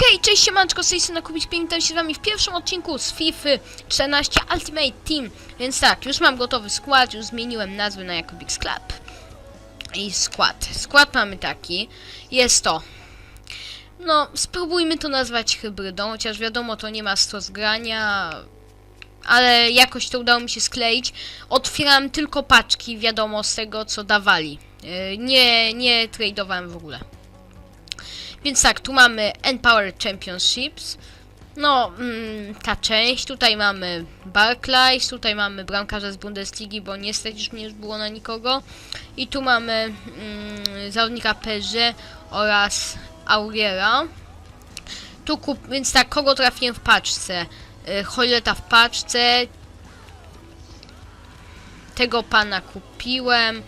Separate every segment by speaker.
Speaker 1: Okej, cześć siemanczko, z tej strony Kubik, witam się z wami w pierwszym odcinku z FIFA 14 Ultimate Team. Więc tak, już mam gotowy skład, już zmieniłem nazwę na Jakubik Club. I skład. Skład mamy taki. Jest to. No, spróbujmy to nazwać hybrydą, chociaż wiadomo, to nie ma 100 zgrania. Ale jakoś to udało mi się skleić. Otwieram tylko paczki, wiadomo, z tego co dawali. Yy, Nie, nie tradowałem w ogóle. Więc tak, tu mamy N-Power Championships. No, mm, ta część. Tutaj mamy Barclays, tutaj mamy bramkarza z Bundesligi, bo niestety już mnie już było na nikogo. I tu mamy mm, zawodnika PSG oraz Auriera. Tu kup, więc tak, kogo trafiłem w paczce? Y, Holeta w paczce. Tego pana kupiłem.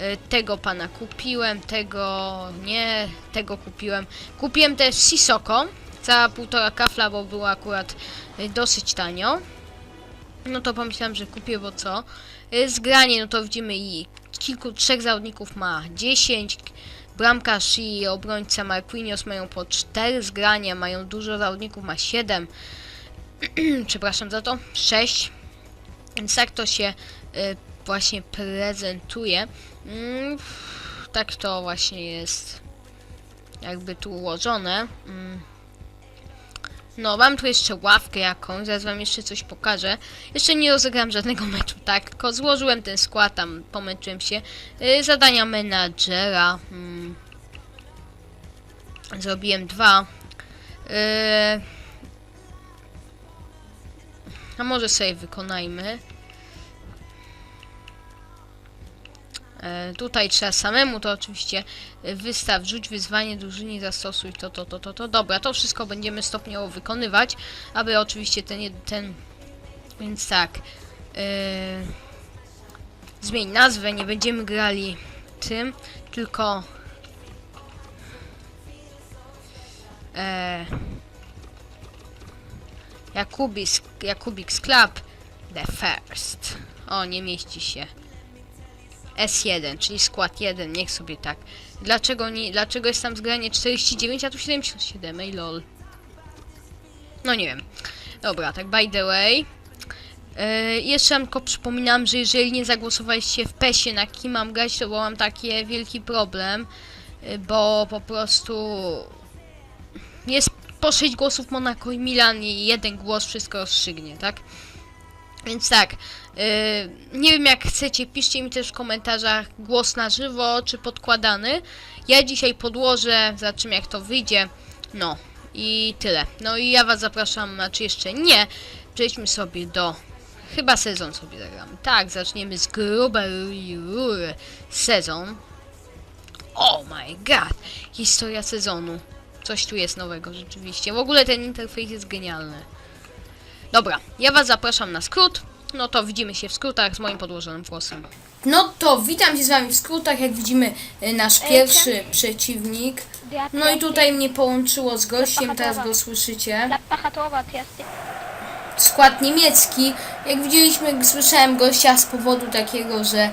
Speaker 1: Y, Tego pana kupiłem, tego nie, tego kupiłem. Kupiłem też Sisoko za półtora kafla, bo było akurat y, dosyć tanio. No to pomyślałem, że kupię, bo co? Y, Zgranie, no to widzimy i kilku, trzech zawodników ma 10. Bramkarz i obrońca Marquinhos mają po 4 zgrania, mają dużo zawodników, ma 7. Przepraszam za to, 6. Więc tak to się właśnie prezentuje. Mm, tak to właśnie jest jakby tu ułożone. Mm. No, mam tu jeszcze ławkę jakąś, zaraz wam jeszcze coś pokażę. Jeszcze nie rozegrałem żadnego meczu, tak, tylko złożyłem ten skład, tam pomęczyłem się. Y, zadania menadżera. Mm. Zrobiłem dwa. Y, a może sobie wykonajmy. Tutaj trzeba samemu to oczywiście e, wystaw, rzuć wyzwanie drużynie, zastosuj to, to, to, to, to. Dobra, to wszystko będziemy stopniowo wykonywać, aby oczywiście ten, ten więc tak, e, zmień nazwę, nie będziemy grali tym, tylko e, Jakubis, Jakubik's Club The First. O, nie mieści się. S1, czyli skład 1, niech sobie tak. Dlaczego nie, dlaczego jest tam zgranie 49, a tu 77, ej lol. No nie wiem. Dobra, tak by the way. Yy, jeszcze tylko przypominam, że jeżeli nie zagłosowaliście w PESie na kim mam grać, to mam taki wielki problem, yy, bo po prostu jest po 6 głosów Monaco i Milan i jeden głos wszystko rozstrzygnie, tak? Więc tak, yy, nie wiem jak chcecie, piszcie mi też w komentarzach głos na żywo czy podkładany. Ja dzisiaj podłożę, zobaczymy jak to wyjdzie. No i tyle. No i ja was zapraszam, znaczy jeszcze nie. Przejdźmy sobie do... Chyba sezon sobie zagramy. Tak, zaczniemy z grubej rury. Sezon. Oh my god! Historia sezonu. Coś tu jest nowego rzeczywiście. W ogóle ten interfejs jest genialny. Dobra, ja was zapraszam na skrót. No to widzimy się w skrótach z moim podłożonym włosem. No to witam się z wami w skrótach, jak widzimy y, nasz pierwszy przeciwnik. No i tutaj mnie połączyło z gościem, teraz go słyszycie. Skład niemiecki. Jak widzieliśmy, słyszałem gościa z powodu takiego, że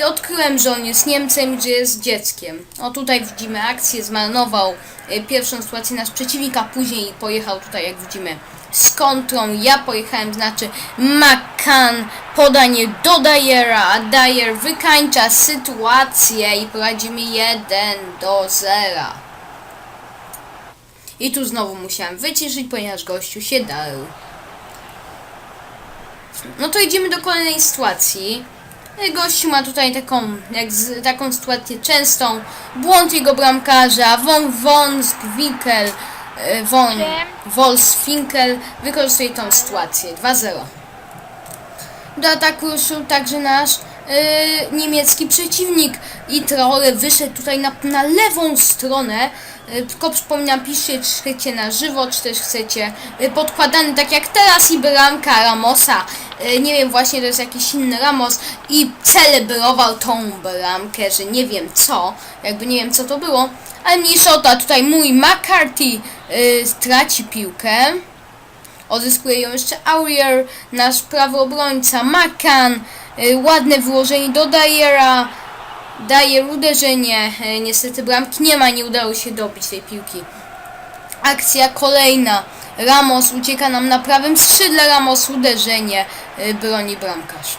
Speaker 1: y, odkryłem, że on jest Niemcem i że jest dzieckiem. O tutaj widzimy akcję, zmarnował y, pierwszą sytuację nasz przeciwnik, a później pojechał tutaj, jak widzimy, z kontrą. Ja pojechałem, znaczy McCann, podanie do Dyera, a Dyer wykańcza sytuację i prowadzimy 1 do 0. I tu znowu musiałem wyciszyć, ponieważ gościu się dał. No to idziemy do kolejnej sytuacji. Gościu ma tutaj taką, jak z, taką sytuację częstą. Błąd jego bramkarza, von e, von Wolfswinkel wykorzystuje tą sytuację. 2-0. Do ataku ruszył także nasz e, niemiecki przeciwnik i Traore wyszedł tutaj na, na lewą stronę. E, tylko przypominam, piszcie, czy chcecie na żywo, czy też chcecie e, podkładany, tak jak teraz i bramka Ramosa. E, nie wiem, właśnie to jest jakiś inny Ramos i celebrował tą bramkę, że nie wiem co, jakby nie wiem co to było. To, tutaj mój McCarthy e, straci piłkę. Odzyskuje ją jeszcze Aurier, nasz prawy obrońca, Makan, y, ładne wyłożenie do Dyera, Dyer uderzenie, y, niestety bramki nie ma, nie udało się dobić tej piłki. Akcja kolejna. Ramos ucieka nam na prawym skrzydle. Ramos uderzenie y, broni bramkarz.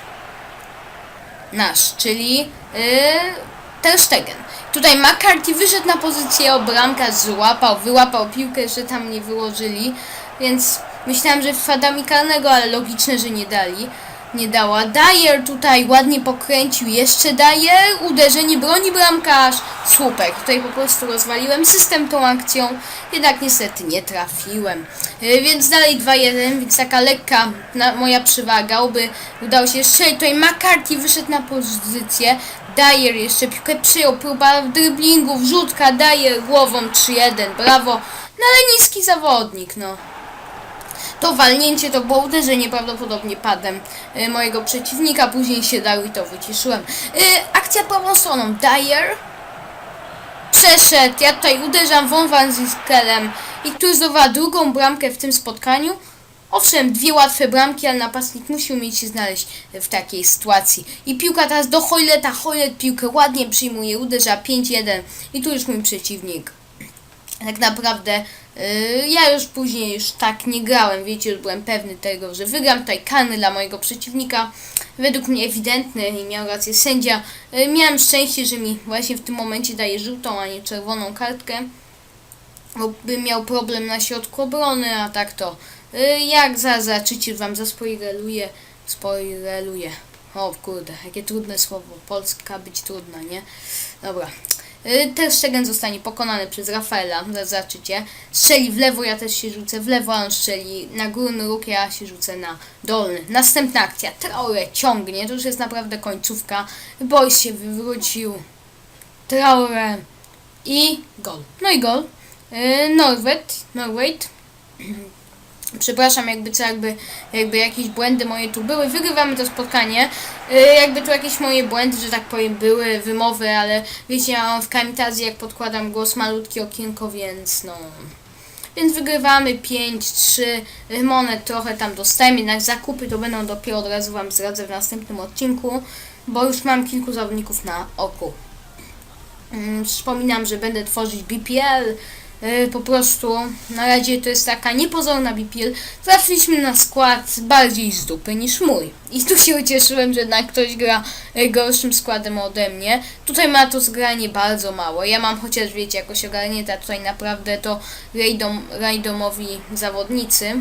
Speaker 1: Nasz, czyli y, Ter Stegen. Tutaj McCarthy wyszedł na pozycję obramka, złapał, wyłapał piłkę, że tam nie wyłożyli, więc myślałem, że wpada mi karnego, ale logiczne, że nie dali. Nie dała. Dyer tutaj ładnie pokręcił. Jeszcze Dyer. Uderzenie broni bramkarz. Słupek. Tutaj po prostu rozwaliłem system tą akcją. Jednak niestety nie trafiłem. Yy, więc dalej 2-1, więc taka lekka moja przewaga. Oby udało się strzelić. Tutaj McCarthy wyszedł na pozycję. Dyer jeszcze piłkę przyjął. Próba driblingu, wrzutka. Dyer głową 3-1. Brawo. No ale niski zawodnik, no. To walnięcie to było uderzenie prawdopodobnie padem y, mojego przeciwnika, później się dał i to wyciszyłem. Y, akcja prawą stroną. Dyer przeszedł, ja tutaj uderzam Von Van i który zdobywa drugą bramkę w tym spotkaniu. Owszem, dwie łatwe bramki, ale napastnik musi umieć się znaleźć w takiej sytuacji. I piłka teraz do Hoyleta. Hoylet piłkę ładnie przyjmuje, uderza 5-1 i tu już mój przeciwnik tak naprawdę yy, ja już później już tak nie grałem, wiecie, już byłem pewny tego, że wygram tutaj kany dla mojego przeciwnika. Według mnie ewidentny i miał rację sędzia. Yy, miałem szczęście, że mi właśnie w tym momencie daje żółtą, a nie czerwoną kartkę. Bo bym miał problem na środku obrony, a tak to jak za zaczycie wam zaspoileruję, spoileruję. O kurde, jakie trudne słowo. Polska być trudna, nie? Dobra. Y, Ter Stegen zostanie pokonany przez Rafaela, zobaczycie. Strzeli w lewo, ja też się rzucę w lewo, a on strzeli na górny róg, ja się rzucę na dolny. Następna akcja, Traore ciągnie, to już jest naprawdę końcówka. Boys się wywrócił. Traore i gol. No i gol. Norwet, Norwait. Przepraszam, jakby co, jakby, jakby jakieś błędy moje tu były. Wygrywamy to spotkanie. Yy, jakby tu jakieś moje błędy, że tak powiem, były, wymowy, ale wiecie, ja mam w kamtazji, jak podkładam głos, malutkie okienko, więc no... Więc wygrywamy 5-3. Yy, Monet trochę tam dostałem, jednak zakupy to będą dopiero od razu Wam zdradzę w następnym odcinku, bo już mam kilku zawodników na oku. Mm, Przypominam, że będę tworzyć BPL. Yy, po prostu na razie to jest taka niepozorna BPL. Trafiliśmy na skład bardziej z dupy niż mój. I tu się ucieszyłem, że jednak ktoś gra yy, gorszym składem ode mnie. Tutaj ma to zgranie bardzo mało. Ja mam chociaż wiecie jakoś ogarnięte, a tutaj naprawdę to rajdom, rajdomowi zawodnicy.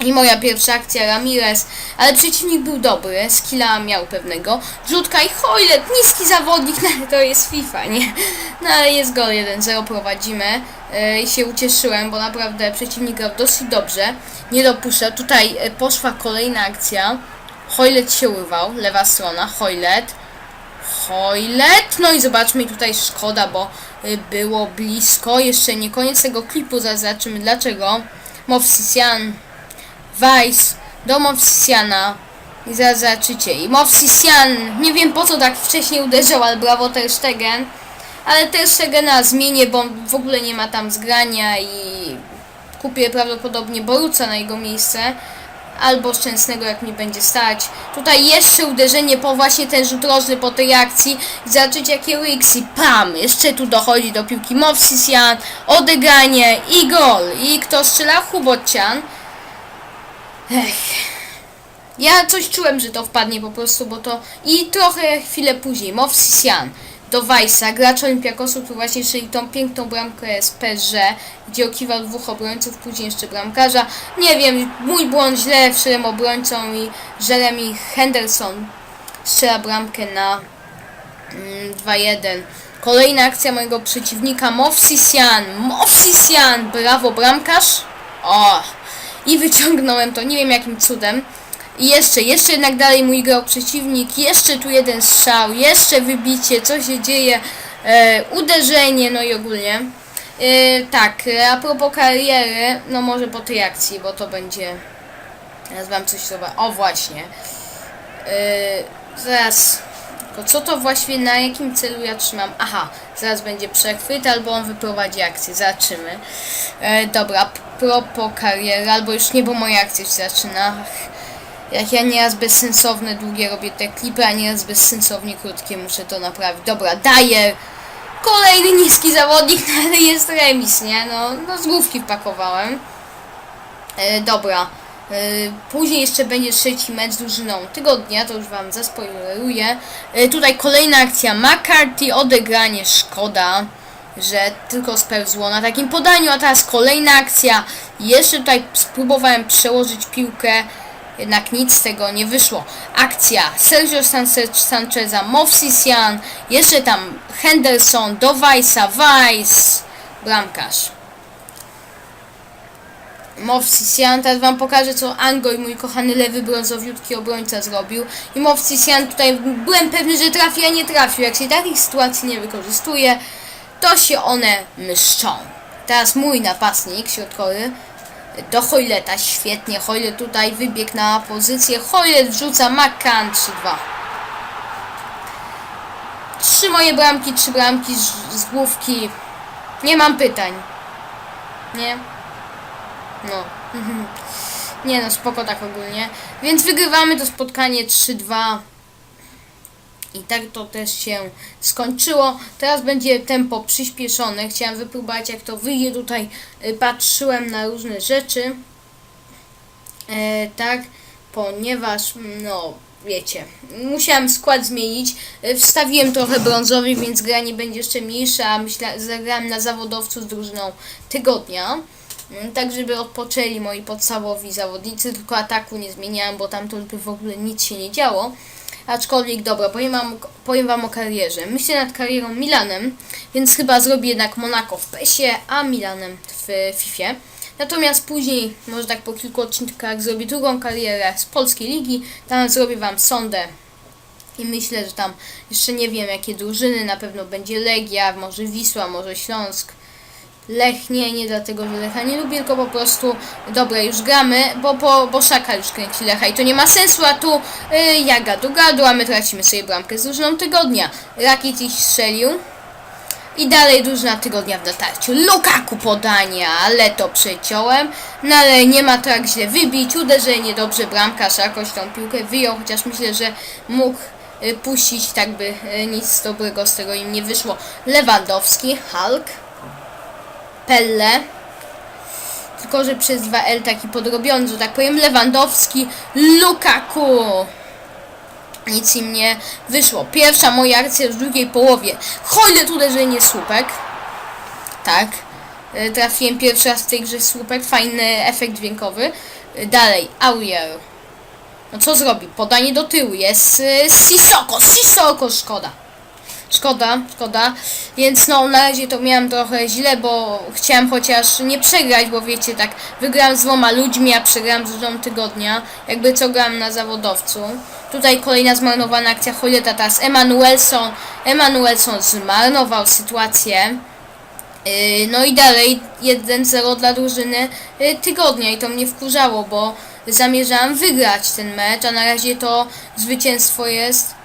Speaker 1: I moja pierwsza akcja Ramirez, ale przeciwnik był dobry, skilla miał pewnego. Rzutka i Hoylet, niski zawodnik, no to jest FIFA, nie? No ale jest gol 1-0, prowadzimy yy, i się ucieszyłem, bo naprawdę przeciwnik grał dosyć dobrze. Nie dopuszczał, tutaj yy, poszła kolejna akcja. Hoylet się urwał, lewa strona, Hoylet. Hoylet, no i zobaczmy tutaj szkoda, bo yy, było blisko. Jeszcze nie koniec tego klipu, zaraz zobaczymy dlaczego. Mowsisian Vice do Mowsisiana i zaraz zobaczycie. I Mowsisian, nie wiem po co tak wcześniej uderzał, ale brawo Ter Stegen. Ale Ter Stegena zmienię, bo w ogóle nie ma tam zgrania i kupię prawdopodobnie Boruca na jego miejsce. Albo Szczęsnego, jak mi będzie stać. Tutaj jeszcze uderzenie po właśnie ten rzut rożny po tej akcji. I zobaczycie jakie Wixi. Pam! Jeszcze tu dochodzi do piłki Mowsisian. Odegranie i gol. I kto strzela? Hubocian. Ech. Ja coś czułem, że to wpadnie po prostu, bo to... I trochę chwilę później, Mowsisian do Weissa, gracz Olimpiakosu, który właśnie strzelił tą piękną bramkę z PSG, gdzie okiwał dwóch obrońców, później jeszcze bramkarza. Nie wiem, mój błąd, źle wszedłem obrońcą i Jeremy Henderson strzela bramkę na mm, 2-1. Kolejna akcja mojego przeciwnika, Mowsisian. Mowsisian, brawo, bramkarz. O, i wyciągnąłem to, nie wiem jakim cudem. I jeszcze, jeszcze jednak dalej mój grał przeciwnik, jeszcze tu jeden strzał, jeszcze wybicie, co się dzieje, e, uderzenie, no i ogólnie. E, tak, e, a propos kariery, no może po tej akcji, bo to będzie, teraz wam coś zobaczyć, o właśnie. E, zaraz, tylko co to właściwie, na jakim celu ja trzymam? Aha, zaraz będzie przechwyt, albo on wyprowadzi akcję, zobaczymy. E, dobra, propos kariery, albo już nie, bo moja akcja się zaczyna. Jak ja nieraz bezsensowne długie robię te klipy, a nieraz bezsensownie krótkie muszę to naprawić. Dobra, daję Kolejny niski zawodnik, no ale jest remis, nie? No, no z główki wpakowałem. E, dobra. E, później jeszcze będzie trzeci mecz z drużyną tygodnia, to już wam zaspoileruję. E, tutaj kolejna akcja McCarthy, odegranie, szkoda, że tylko spełzło na takim podaniu, a teraz kolejna akcja. Jeszcze tutaj spróbowałem przełożyć piłkę, jednak nic z tego nie wyszło. Akcja Sergio Sancheza, Mofsisian, jeszcze tam Henderson, do Weissa, Weiss, bramkarz. Mofsisian, teraz wam pokażę co Angoj, mój kochany lewy brązowiutki obrońca zrobił. I Mofsisian tutaj byłem pewny, że trafi, a nie trafił. Jak się takich sytuacji nie wykorzystuje, to się one myszczą. Teraz mój napastnik środkowy do Hoyleta, świetnie. Hoylet tutaj wybiegł na pozycję. Hoylet wrzuca McCann 3-2. Trzy moje bramki, trzy bramki z, z główki. Nie mam pytań. Nie? No. Nie no, spoko tak ogólnie. Więc wygrywamy to spotkanie 3-2. I tak to też się skończyło. Teraz będzie tempo przyspieszone. Chciałem wypróbować jak to wyjdzie. Tutaj y, patrzyłem na różne rzeczy. E, tak, ponieważ, no, wiecie, musiałem skład zmienić. E, Wstawiłem trochę brązowy, więc gra nie będzie jeszcze mniejsza. Myślę, zagrałem na zawodowcu z drużyną tygodnia. Mm, Tak, żeby odpoczęli moi podstawowi zawodnicy, tylko ataku nie zmieniałem, bo tam to by w ogóle nic się nie działo. Aczkolwiek dobra, powiem wam, powiem wam o karierze. Myślę nad karierą Milanem, więc chyba zrobię jednak Monaco w PESie, a Milanem w FIFA. Natomiast później, może tak po kilku odcinkach, zrobię drugą karierę z polskiej ligi. Tam zrobię wam sondę i myślę, że tam jeszcze nie wiem jakie drużyny, na pewno będzie Legia, może Wisła, może Śląsk. Lech nie, nie dlatego, że Lecha nie lubię, tylko po prostu dobra, już gramy, bo, bo, bo Szaka już kręci Lecha i to nie ma sensu, a tu yy, ja gadu gadu, a my tracimy sobie bramkę z drużyną tygodnia. Rakitic strzelił i dalej drużyna tygodnia w dotarciu. Lukaku podanie, ale to przeciąłem, no ale nie ma tak źle wybić, uderzenie, dobrze bramkarz jakoś tą piłkę wyjął, chociaż myślę, że mógł y, puścić, tak by y, nic dobrego z tego im nie wyszło. Lewandowski, Hulk. Pelle. Tylko, że przez 2L taki podrobiony, że tak powiem, Lewandowski, Lukaku. Nic im nie wyszło. Pierwsza moja akcja w drugiej połowie. Hojlet uderzenie słupek. Tak. E, Trafiłem pierwszy raz w tej grze słupek. Fajny efekt dźwiękowy. E, Dalej, Aurier. No co zrobi? Podanie do tyłu. Jest y, Sisoko. Sisoko, szkoda. Szkoda, szkoda. Więc no, na razie to miałem trochę źle, bo chciałem chociaż nie przegrać, bo wiecie, tak, wygrałem z dwoma ludźmi, a przegrałem z dużą tygodnia. Jakby co grałem na zawodowcu. Tutaj kolejna zmarnowana akcja Holeta, teraz Emanuelson. Emanuelson zmarnował sytuację. Yy, No i dalej 1-0 dla drużyny yy, tygodnia i to mnie wkurzało, bo zamierzałem wygrać ten mecz, a na razie to zwycięstwo jest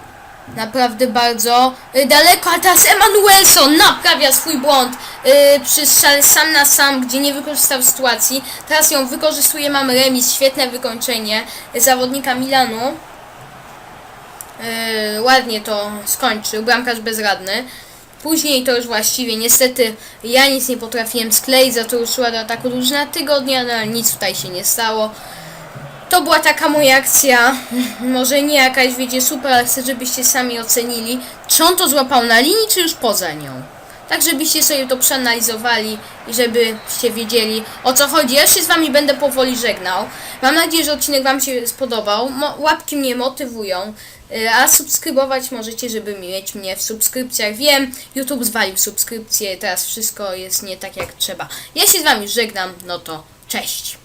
Speaker 1: naprawdę bardzo y, daleko, a teraz Emanuelson naprawia swój błąd y, przy strzale sam na sam, gdzie nie wykorzystał sytuacji. Teraz ją wykorzystuje, mamy remis, świetne wykończenie zawodnika Milanu. Y, ładnie to skończył, bramkarz bezradny. Później to już właściwie, niestety, ja nic nie potrafiłem skleić, za to ruszyła do ataku drużyna tygodnia, no ale nic tutaj się nie stało. To była taka moja akcja, może nie jakaś, wiecie, super, ale chcę, żebyście sami ocenili, czy on to złapał na linii, czy już poza nią. Tak, żebyście sobie to przeanalizowali i żebyście wiedzieli o co chodzi. Ja się z wami będę powoli żegnał. Mam nadzieję, że odcinek wam się spodobał. Mo łapki mnie motywują. y, A subskrybować możecie, żeby mieć mnie w subskrypcjach. Wiem, YouTube zwalił subskrypcje, teraz wszystko jest nie tak jak trzeba. Ja się z wami żegnam, no to cześć.